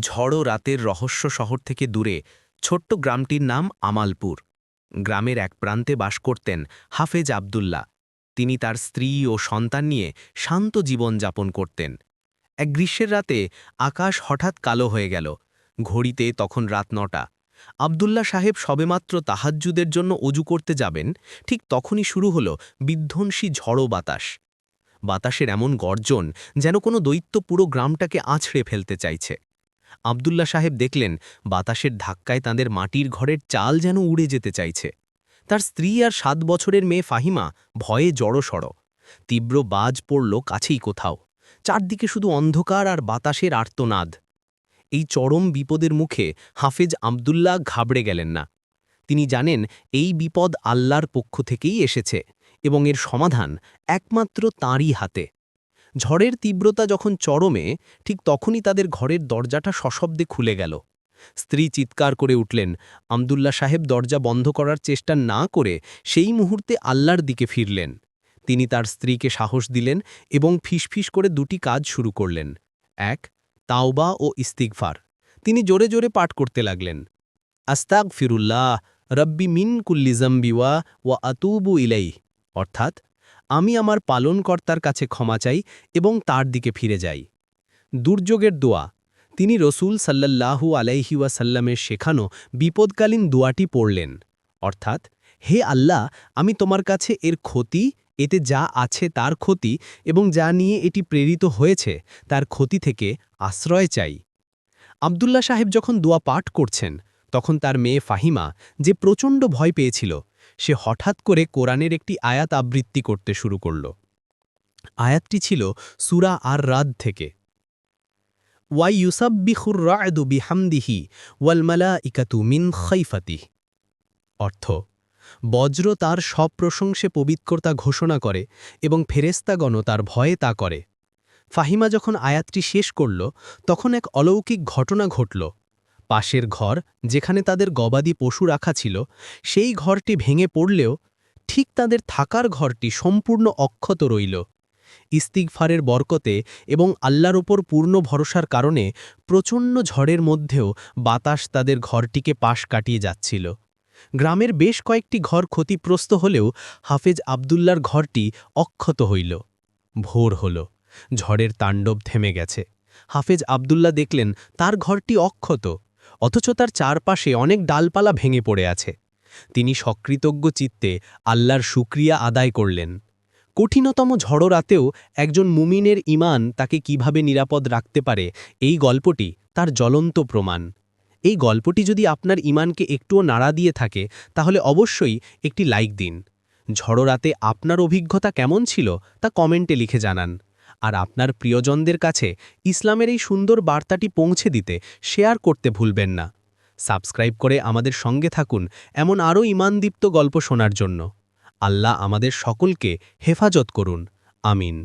ঝড়ো রাতের রহস্য শহর থেকে দূরে ছোট্ট গ্রামটির নাম আমালপুর। গ্রামের এক প্রান্তে বাস করতেন হাফেজ আবদুল্লাহ। তিনি তার স্ত্রী ও সন্তান নিয়ে শান্ত জীবন যাপন করতেন। এক গ্রীষ্মের রাতে আকাশ হঠাৎ কালো হয়ে গেল। ঘড়িতে তখন রাত নটা। আবদুল্লাহ সাহেব সবেমাত্র তাহাজ্জুদের জন্য অজু করতে যাবেন, ঠিক তখনই শুরু হল বিধ্বংসী ঝড়ো বাতাস। বাতাসের এমন গর্জন যেন কোনো দৈত্য পুরো গ্রামটাকে আছড়ে ফেলতে চাইছে। আবদুল্লা সাহেব দেখলেন, বাতাসের ধাক্কায় তাঁদের মাটির ঘরের চাল যেন উড়ে যেতে চাইছে। তার স্ত্রী আর সাত বছরের মেয়ে ফাহিমা ভয়ে জড়সড়। তীব্র বাজ পড়ল কাছেই কোথাও। চারদিকে শুধু অন্ধকার আর বাতাসের আর্তনাদ। এই চরম বিপদের মুখে হাফেজ আবদুল্লাহ ঘাবড়ে গেলেন না। তিনি জানেন, এই বিপদ আল্লাহর পক্ষ থেকেই এসেছে এবং এর সমাধান একমাত্র তাঁরই হাতে। ঝড়ের তীব্রতা যখন চরমে, ঠিক তখনই তাদের ঘরের দরজাটা সশব্দে খুলে গেল। স্ত্রী চিৎকার করে উঠলেন আমদুল্লা সাহেব দরজা বন্ধ করার চেষ্টা না করে সেই মুহূর্তে আল্লাহর দিকে ফিরলেন। তিনি তার স্ত্রীকে সাহস দিলেন এবং ফিসফিস করে দুটি কাজ শুরু করলেন। এক, তাওবা ও ইস্তিগফার। তিনি জোরে জোরে পাঠ করতে লাগলেন আস্তাক ফিরুল্লাহ রব্বি মিন কুল্লিজম্বিওয়া ওয়া আতুবু ইলাই অর্থাৎ আমি আমার পালনকর্তার কাছে ক্ষমা চাই এবং তার দিকে ফিরে যাই। দুর্যোগের দোয়া। তিনি রসুল সাল্লাল্লাহু আলাইহি ওয়াসাল্লামের শেখানো বিপদকালীন দোয়াটি পড়লেন। অর্থাৎ, হে আল্লাহ, আমি তোমার কাছে এর ক্ষতি, এতে যা আছে তার ক্ষতি এবং যা নিয়ে এটি প্রেরিত হয়েছে তার ক্ষতি থেকে আশ্রয় চাই। আবদুল্লা সাহেব যখন দোয়া পাঠ করছেন, তখন তার মেয়ে ফাহিমা যে প্রচণ্ড ভয় পেয়েছিল সে হঠাৎ করে কোরআনের একটি আয়াত আবৃত্তি করতে শুরু করল। আয়াতটি ছিল সুরা আর রাদ থেকে। ওয়াই ইউসাব্বিখুর রায়দু বিহামদিহি ওয়ালমালা ইকাতু মিন খৈফাতিহ অর্থ, বজ্র তার সব প্রশংসে পবিত্রতা ঘোষণা করে এবং ফেরেস্তাগণ তার ভয়ে তা করে। ফাহিমা যখন আয়াতটি শেষ করল, তখন এক অলৌকিক ঘটনা ঘটল। পাশের ঘর যেখানে তাদের গবাদি পশু রাখা ছিল, সেই ঘরটি ভেঙে পড়লেও ঠিক তাদের থাকার ঘরটি সম্পূর্ণ অক্ষত রইল। ইস্তিগফারের বরকতে এবং আল্লাহর ওপর পূর্ণ ভরসার কারণে প্রচণ্ড ঝড়ের মধ্যেও বাতাস তাদের ঘরটিকে পাশ কাটিয়ে যাচ্ছিল। গ্রামের বেশ কয়েকটি ঘর ক্ষতিগ্রস্ত হলেও হাফেজ আবদুল্লার ঘরটি অক্ষত হইল। ভোর হল, ঝড়ের তাণ্ডব থেমে গেছে। হাফেজ আবদুল্লা দেখলেন, তার ঘরটি অক্ষত। অথচ তার চারপাশে অনেক ডালপালা ভেঙে পড়ে আছে। তিনি সকৃতজ্ঞ চিত্তে আল্লাহর সুক্রিয়া আদায় করলেন। কঠিনতম ঝড়ো রাতেও একজন মুমিনের ইমান তাকে কীভাবে নিরাপদ রাখতে পারে, এই গল্পটি তার জ্বলন্ত প্রমাণ। এই গল্পটি যদি আপনার ইমানকে একটুও নাড়া দিয়ে থাকে, তাহলে অবশ্যই একটি লাইক দিন। ঝড়ো রাতে আপনার অভিজ্ঞতা কেমন ছিল, তা কমেন্টে লিখে জানান। আর আপনার প্রিয়জনদের কাছে ইসলামের এই সুন্দর বার্তাটি পৌঁছে দিতে শেয়ার করতে ভুলবেন না। সাবস্ক্রাইব করে আমাদের সঙ্গে থাকুন এমন আরও ইমানদীপ্ত গল্প শোনার জন্য। আল্লাহ আমাদের সকলকে হেফাজত করুন। আমিন।